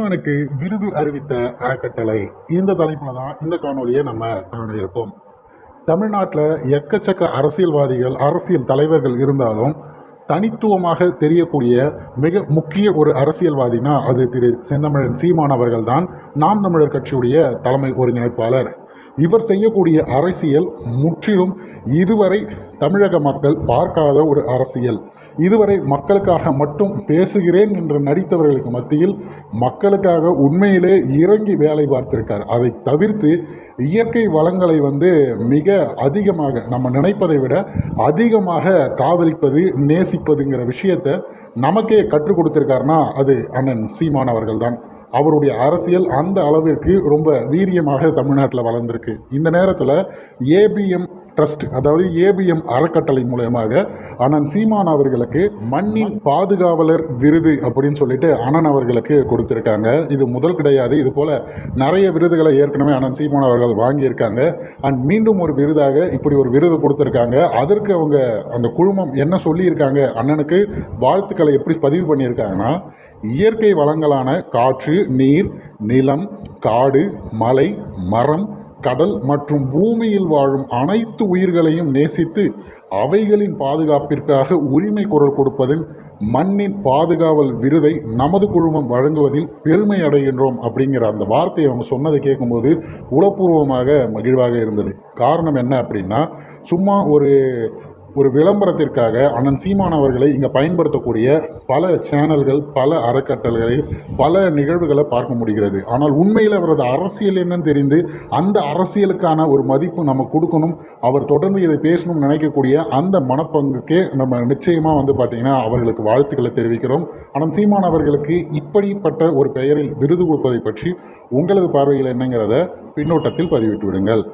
சீமானுக்கு விருது அறிவித்த அறக்கட்டளை. இந்த தலைப்புல தான் இந்த காணொலியை நம்ம காண இருப்போம். தமிழ்நாட்டில் எக்கச்சக்க அரசியல்வாதிகள் அரசியல் தலைவர்கள் இருந்தாலும் தனித்துவமாக தெரியக்கூடிய மிக முக்கிய ஒரு அரசியல்வாதினா அது திரு செந்தமிழன் சீமான் அவர்கள் தான். நாம் தமிழர் கட்சியுடைய தலைமை ஒருங்கிணைப்பாளர். இவர் செய்யக்கூடிய அரசியல் முற்றிலும் இதுவரை தமிழக மக்கள் பார்க்காத ஒரு அரசியல். இதுவரை மக்களுக்காக மட்டும் பேசுகிறேன் என்று நடித்தவர்களுக்கு மத்தியில் மக்களுக்காக உண்மையிலே இறங்கி வேலை பார்த்திருக்கார். அதை தவிர்த்து இயற்கை வளங்களை வந்து மிக அதிகமாக நம்ம நினைப்பதை விட அதிகமாக காதலிப்பது நேசிப்பதுங்கிற விஷயத்தை நமக்கே கற்றுக் கொடுத்துருக்காருனா அது அண்ணன் சீமான் அவர்கள் தான் அவருடைய அரசியல் அந்த அளவிற்கு ரொம்ப வீரியமாக தமிழ்நாட்டில் வளர்ந்துருக்கு. இந்த நேரத்தில் ஏபிஎம் ட்ரஸ்ட் அதாவது ஏபிஎம் அறக்கட்டளை மூலயமாக அண்ணன் சீமான் அவர்களுக்கு மண்ணின் பாதுகாவலர் விருது அப்படின்னு சொல்லிட்டு அண்ணன் அவர்களுக்கு கொடுத்துருக்காங்க. இது முதல் கிடையாது. இது போல் நிறைய விருதுகளை ஏற்கனவே அண்ணன் சீமான் அவர்கள் வாங்கியிருக்காங்க. அண்ட் மீண்டும் ஒரு விருதாக இப்படி ஒரு விருது கொடுத்துருக்காங்க. அதற்கு அவங்க அந்த குழுமம் என்ன சொல்லியிருக்காங்க? அண்ணனுக்கு வாழ்த்துக்களை எப்படி பதிவு பண்ணியிருக்காங்கன்னா இயற்கை வளங்களான காற்று நீர் நிலம் காடு மலை மரம் கடல் மற்றும் பூமியில் வாழும் அனைத்து உயிர்களையும் நேசித்து அவைகளின் பாதுகாப்பிற்காக உரிமை குரல் கொடுப்பதில் மண்ணின் பாதுகாவல் விருதை நமது குழுமம் வழங்குவதில் பெருமை அடைகின்றோம் அப்படிங்கிற அந்த வார்த்தையை அவங்க சொன்னதை கேட்கும்போது உளப்பூர்வமாக மகிழ்வாக இருந்தது. காரணம் என்ன அப்படின்னா சும்மா ஒரு ஒரு விளம்பரத்திற்காக அண்ணன் சீமான் அவர்களை இங்கே பயன்படுத்தக்கூடிய பல சேனல்கள் பல அறக்கட்டளைகளை பல நிகழ்வுகளை பார்க்க முடிகிறது. ஆனால் உண்மையில் அவரது அரசியல் என்னன்னு தெரிந்து அந்த அரசியலுக்கான ஒரு மதிப்பு நம்ம கொடுக்கணும். அவர் தொடர்ந்து இதை பேசணும்னு நினைக்கக்கூடிய அந்த மனப்பங்குக்கே நம்ம நிச்சயமாக வந்து பார்த்திங்கன்னா அவர்களுக்கு வாழ்த்துக்களை தெரிவிக்கிறோம். அண்ணன் சீமான் அவர்களுக்கு இப்படிப்பட்ட ஒரு பெயரில் விருது கொடுப்பதை பற்றி உங்களது பார்வையில் என்னங்கிறத பின்னோட்டத்தில் பதிவிட்டு விடுங்கள்.